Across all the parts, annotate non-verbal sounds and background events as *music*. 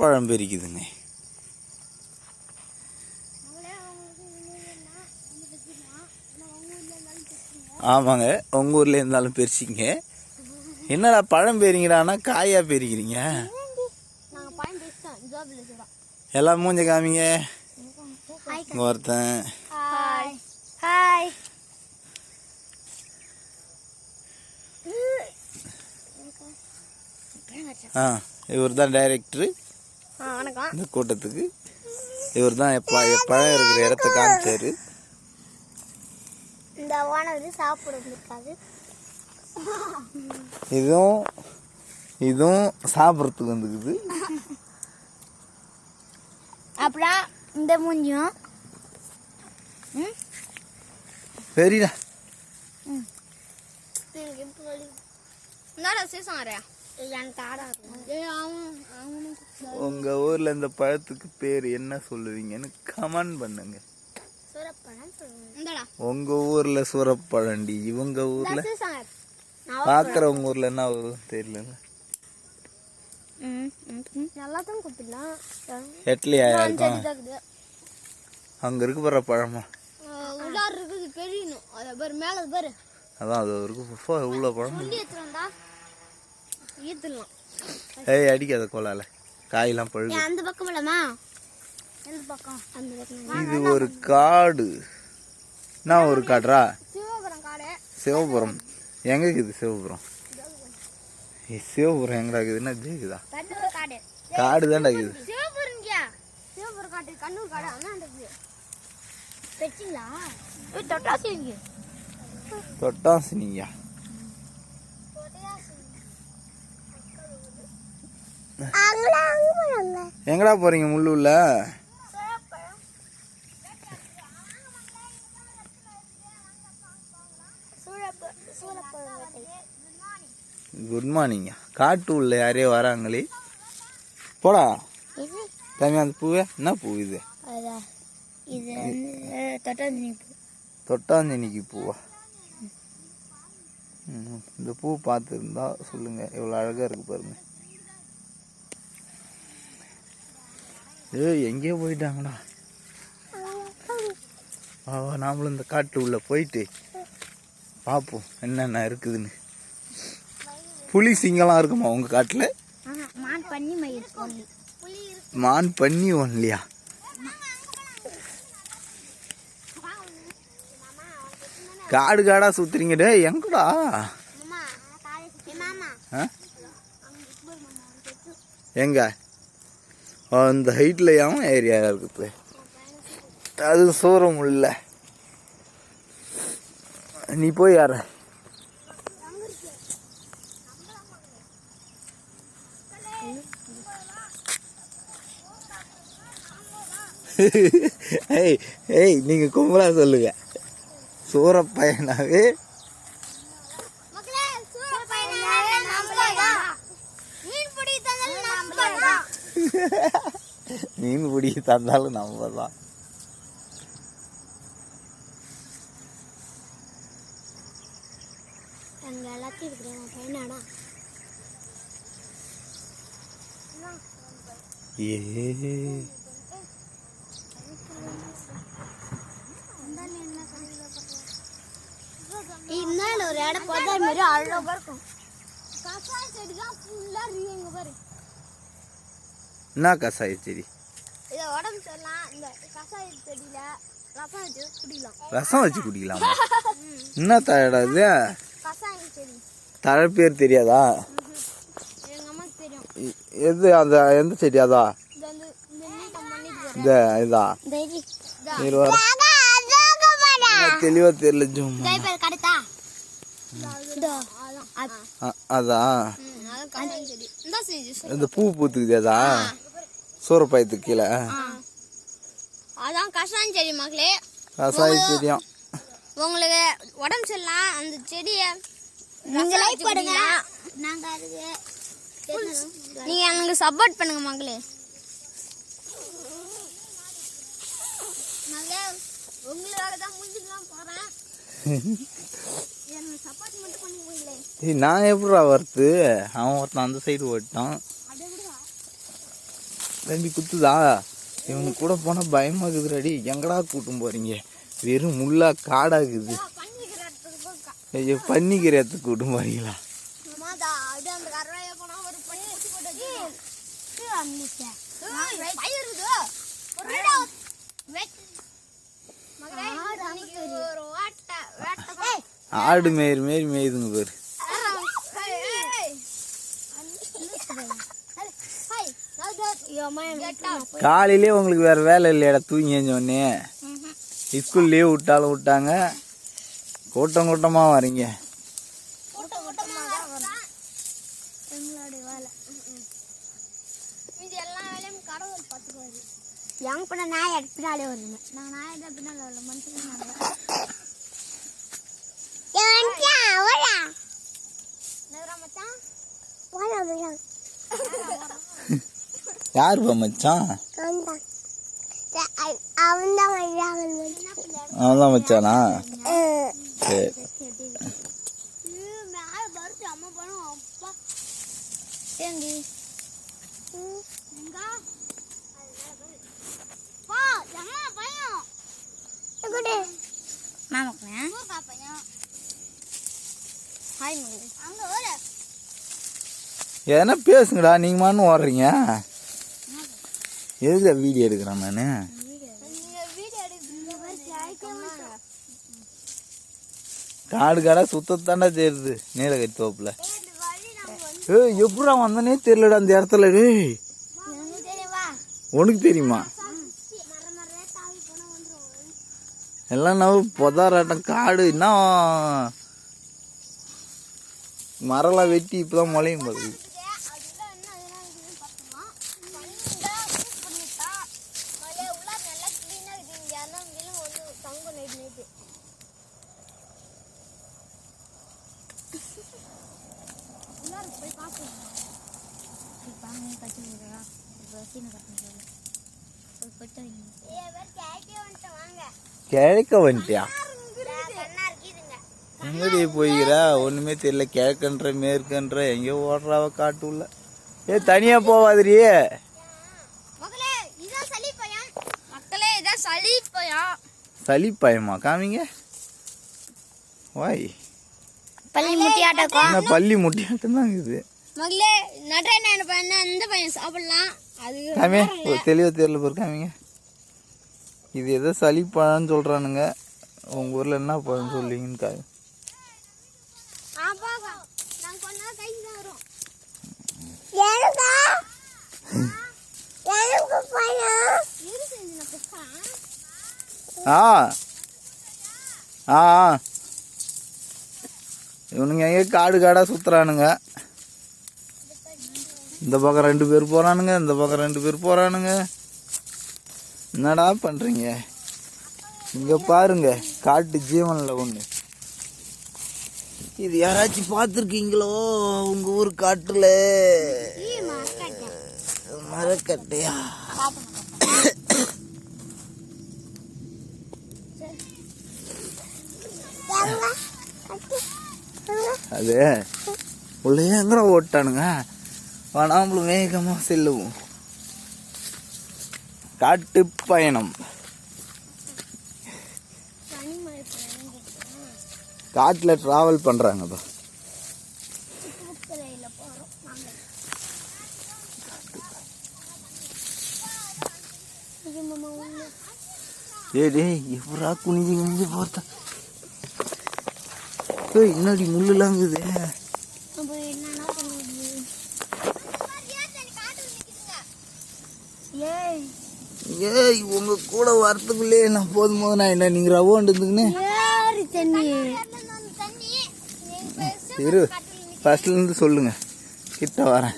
பழம் பெரிக்குதுங்க. ஆமாங்க உங்கள் ஊரில் இருந்தாலும் பெருசிங்க என்னடா பழம் பெரிங்கடானா காயா பெரிக்கிறீங்க? எல்லாம் மூஞ்ச காமிங்க. ஒருத்தன். ஆ இவர் தான் டைரக்டரு இந்த கூட்டத்துக்கு இவர் தான் எப்ப பழம் இருக்கிற இடத்த காமிச்சாரு. இந்த ஓனர் சாப்பிட இருக்காது இதுவும் இதுவும் சாப்பிட்றதுக்கு வந்துக்குது. அப்புறம் இந்த மூஞ்சியும். சரிடா. வரையா எனக்கு ஆடா அவன் அவனுக்கு உங்க ஊர்ல இந்த பழத்துக்கு பேர் என்ன சொல்லுவீங்கன்னு கமெண்ட் பண்ணுங்க. உங்க ஊர்ல சூரப்பழண்டி இவங்க ஊர்ல? பாக்குறவங்க ஊர்ல என்ன வரும் தெரியல எட்லியா இருக்கும் அங்க இருக்கு போற பழமா. அதான் அது இருக்கு. ஃபோ, இவ்வளவு பழம்? ஈத்துடலாம் ஏய் அடிக்காத கோலால. காயெல்லாம் பழுகு அந்த பக்கம் இல்லம்மா. எந்த பக்கம்? அந்த பக்கம் இது ஒரு காடு. நான் ஒரு காடுறா? சிவபுரம் காடு. சிவபுரம். எங்க இருக்குது சிவபுரம்? சிவபுரம் எங்கடா இருக்குதுன்னா ஜெயிக்குதா கண்ணூர் காடு. காடு தான்டா இருக்குது. சிவபுரம் சிவபுரம் காட்டு கண்ணூர் காடு அண்ணா இருக்குது வச்சிங்களா தொட்டாசி இங்கே. தொட்டாசினியா எங்கடா போறீங்க முள்ளூர்ல? குட் மார்னிங் காட்டு உள்ள யாரையோ வராங்களே. போடா. தம்பி அந்த பூவே? என்ன பூ இது? தொட்டாஞ்சனிக்கு பூவா? இந்த பூ பார்த்துருந்தா சொல்லுங்க. எவ்வளோ அழகாக இருக்கு பாருங்க. ஏய் எங்கேயோ போயிட்டாங்கடா. வா வா, நாமளும் இந்த காட்டு உள்ள போயிட்டு பார்ப்போம் என்னென்ன இருக்குதுன்னு. புலி சிங்கம்லாம் இருக்குமா உங்க காட்டில்? மான் பண்ணி ஒன்லையா? காடு காடா சுத்துறீங்க டேய் எங்கடா? எங்க? அந்த ஹைட்லையாகவும் ஏரியாவாக இருக்குது. அது சூரம் இல்லை. நீ போய் யார? *laughs* ஏய் ஏய் நீங்கள் கும்பலாக சொல்லுங்க. சூற பையனாவே பிடி தந்தாலும் நம்ம தான் ஏ. ஒரு இடம் பார்த்தா இருக்கும். கசாய இருக்கு பாரு. என்ன கசாய செடி? இத உடம்பு சரியில்லாம் இந்த கசாய செடியில ரசம் வச்சு குடிக்கலாம். ரசம் வச்சு குடிக்கலாமா? என்ன தழடா இது? கசாய செடி. தழை பேர் தெரியாதா எங்க அம்மாக்கு தெரியும். இ- எது அந்த எந்த செடி அதா? இது வந்து இந்த இதா? நீர் வர. தெளிவா தெரியல ஜூம். பேர் கடுத்தா. அ- அதா? செடி. இந்த செடி இந்த பூ பூத்துக்குது அதா? சூரப்பாயத்துக்கு கீழே. அதான் கஷாயம் செடி மக்களே. கசாய செடியும். உங்களுக்கு உடம்பு சரியில்லாம் அந்த செடியை நீங்க லைக் பண்ணுங்க நாங்க அதுக்கு நீங்க எனக்கு சப்போர்ட் பண்ணுங்க மக்களே. மகளே உங்களுக்காக தான் முடிஞ்சுக்கலாம் போறேன். எனக்கு சப்போர்ட் மட்டும் பண்ணுவீங்களே ஏய், நான் எப்படா வரது அவன் ஒருத்தன் அந்த சைடு ஓட்டான் தம்பி குத்துதா? இவனுக்கு கூட போனால் பயமாக இருக்குதுடாடி எங்கடா கூட்டும் போகிறீங்க வெறும் முள்ளா காடாகுது. பண்ணிக்கிற இடத்துக்கு போக்கா ஐயோ பன்னிக்கிற இடத்துக்கு கூட்டும் போகிறீங்களா ஆடு மேய்ற மாரி மேயுதுங்க பேர். காலையிலே உங்களுக்கு வேற வேலை இல்லையாடா தூங்கி எழுந்த ஸ்கூல் லீவ் விட்டாலும் விட்டாங்க. கூட்டம் கூட்டமாக வரீங்க. எங்க பண்ண நாய் எடுத்து பின்னாலே வருங்க நாங்க நாய் எடுத்து பின்னால வரல மனுஷங்க மச்சான்? யாருப்பா மச்சான்? அவன் தான் அவன் தான் மச்சானா சரி மேல பருத்து அம்மா பணம் அப்பா ஏண்டி? எங்க? பா அம்மா பையன் மாமா பையன் ஊர்க்கா பையன் ஹாய் மகளே அங்க வர எதனா பேசுங்கடா நீங்க மான்னு ஓடுறீங்க? எதுல வீடியோ எடுக்கிறேன் நான்? காடு காடா சுத்தத்தாண்டா தெரியுது நீலகரி தோப்புல. ஏய் எப்படா வந்தனே தெரியலடா அந்த இடத்துல டேய் உனக்கு தெரியுமா? எல்லாம் நான் பொதாராட்டம் காடு என்ன? மரம்லாம் வெட்டி இப்பதான் முளையும் போகுது நைட் உள்ளார போய் பார்ப்போம் பாங்க கட்டி விடுறா சீனை கட்டணும் போய் போயிட்டு ஏ வேற கேக்கே வந்துட்டு வாங்க கிழக்க வந்துட்டியா? எங்கடி போய்கிறா? ஒண்ணுமே தெரியல. கிழக்குன்ற மேற்குன்ற எங்கேயோ ஓடுறாவ காட்டு உள்ள ஏ தனியா போவாதிரியே மக்களே இதான் சளி பையன் மக்களே இதான் சளி பையன் சளி பயமா காமிங்க? வாய். பள்ளி முட்டியாட்டக்கும் என்ன பள்ளி முட்டியாட்டம் தான் இருக்குது. மகளே நடராயண பையன் இந்த பையன் சாப்பிடலாம். அது காமி ஒரு தெளிவா தெரியல பாரு காமிங்க. இது ஏதோ சளி பழம்னு சொல்றானுங்க. உங்க ஊர்ல என்ன பழம் சொல்லிங்கன்னு காமி ஆப்பா நான் கொஞ்ச நாள் கை தான் வரும் இரு செஞ்சு நான் புக்கா ஆ. ஆ. இவனுங்க எங்க காடு காடா சுத்துறானுங்க. இந்த பக்கம் ரெண்டு பேர் போறானுங்க இந்த பக்கம் ரெண்டு பேர் போறானுங்க. என்னடா பண்றீங்க? இங்க பாருங்க காட்டு ஜீவன்ல ஒண்ணு. இது யாராச்சும் பார்த்துருக்கீங்களோ உங்க ஊர் காட்டுல? மரக்கட்டையா? அது. உள்ளே ஓட்டானுங்க வனாம்பளும் வேகமாக செல்லுவோம். காட்டு பயணம். காட்டில் ட்ராவல் பண்ணுறாங்கப்பா ஏ டே எப்படா குனிஞ்சு குனிஞ்சு போறத? ஏய் என்னடி முள்ளுலாம் இருக்குது? ஏய். உங்க கூட வரத்துக்குள்ளே நான் போதும் போது நான் என்ன நீங்க ஏறி தண்ணி? இரு ஃபர்ஸ்ட்ல இருந்து சொல்லுங்க. கிட்ட வரேன்.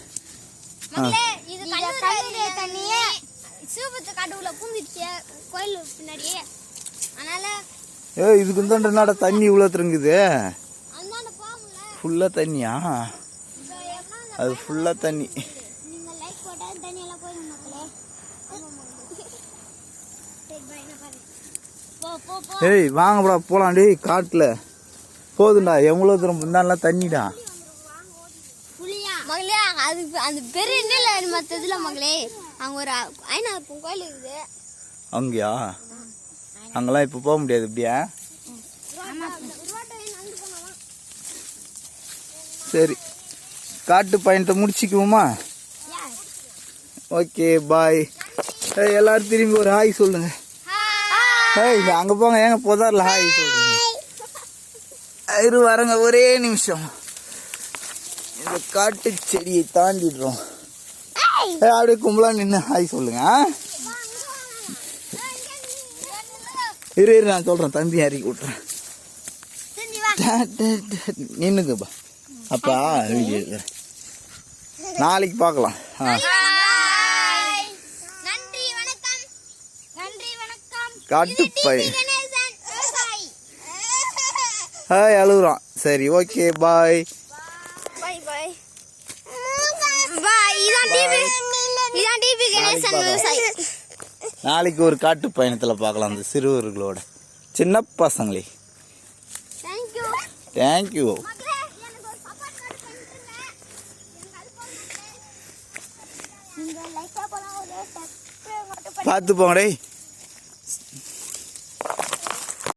ஏய் இதுக்கு இந்த என்னடா தண்ணி இவ்வளோ திருங்குது ஃபுல்லாக தண்ணியா? அது ஃபுல்லாக தண்ணி. ஏய் வாங்கப்படா போலாம் டேய் காட்டில். போதும்டா எவ்வளோ தூரம் முன்னாலாம் தண்ணிடா. மகளே அது அந்த பெரிய நெல் மத்ததுல மகளே? அங்க ஒரு ஐநாதப்பன் கோயில் இருக்குது. அங்கேயா? அங்கெல்லாம் இப்போ போக முடியாது இப்படியா? சரி. காட்டு பயணத்தை முடிச்சுக்குவோமா? Okay bye. எல்லாரும் திரும்பி ஒரு ஹாய் சொல்லுங்க. ஏய் அங்கே போங்க ஏங்க புதாரில் ஹாய் சொல்லுங்க இரு வரங்க ஒரே நிமிஷம். இந்த காட்டு செடியை தாண்டிடுறோம். அப்படியே கும்பலா நின்று ஹாய் சொல்லுங்க? இரு இரு நான் சொல்கிறேன் தம்பி இறக்கி விட்றேன் நின்னுக்குப்பா அப்பா நாளைக்கு பார்க்கலாம். ஆ. காட்டுப்பை ஹாய் அழுகுறான். சரி ஓகே பாய் பாய் விவசாயி. நாளைக்கு ஒரு காட்டு பயணத்தில் பார்க்கலாம் அந்த சிறுவர்களோட. சின்ன பசங்களே. தேங்க்யூ தேங்க்யூ மக்களே எனக்கு ஒரு சப்போர்ட் கார்டு பண்ணிட்டுருங்க எனக்கு அது போட நீங்க லைக்கா போலாம் ஒரு சப்ஸ்கிரைப் மட்டும் பார்த்து போங்கடே.